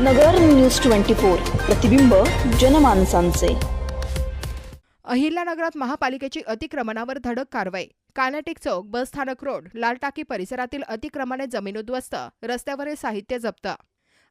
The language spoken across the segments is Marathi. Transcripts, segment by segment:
नगर न्यूज ट्वेंटी फोर प्रतिबिंब जनमानसांचे. अहिल्यानगरात महापालिकेची अतिक्रमणावर धडक कारवाई. कानाटिक चौक बस स्थानक रोड लाल टाकी परिसरातील अतिक्रमणे जमीन उद्ध्वस्त रस्त्यावरील साहित्य जप्त.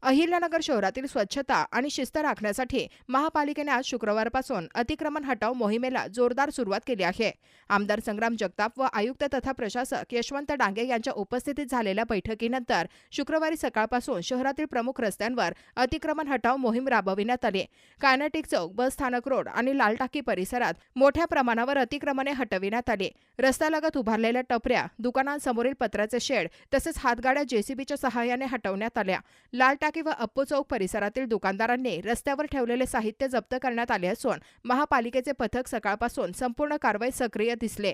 अहिल्यानगर शहरातील स्वच्छता आणि शिस्त राखण्यासाठी महापालिकेने आज शुक्रवारपासून अतिक्रमण हटाव मोहिमेला जोरदार सुरुवात केली आहे. आमदार संग्राम जगताप व आयुक्त तथा प्रशासक यशवंत डांगे यांच्या उपस्थितीत झालेल्या बैठकीनंतर शुक्रवारी सकाळपासून शहरातील प्रमुख रस्त्यांवर अतिक्रमण हटाव मोहीम राबविण्यात आली. कायनाटिक चौक बस स्थानक रोड आणि लालटाकी परिसरात मोठ्या प्रमाणावर अतिक्रमणे हटविण्यात आली. रस्त्यालगत उभारलेल्या टपऱ्या दुकानांसमोरील पत्र्याचे शेड तसेच हातगाड्या जेसीबीच्या सहाय्याने हटवण्यात आल्या. लाल टाकी व अप्पू चौक परिसरातील दुकानदारांनी रस्त्यावर ठेवलेले साहित्य जप्त करण्यात आले असून महापालिकेचे पथक सकाळपासून संपूर्ण कारवाई सक्रिय दिसले.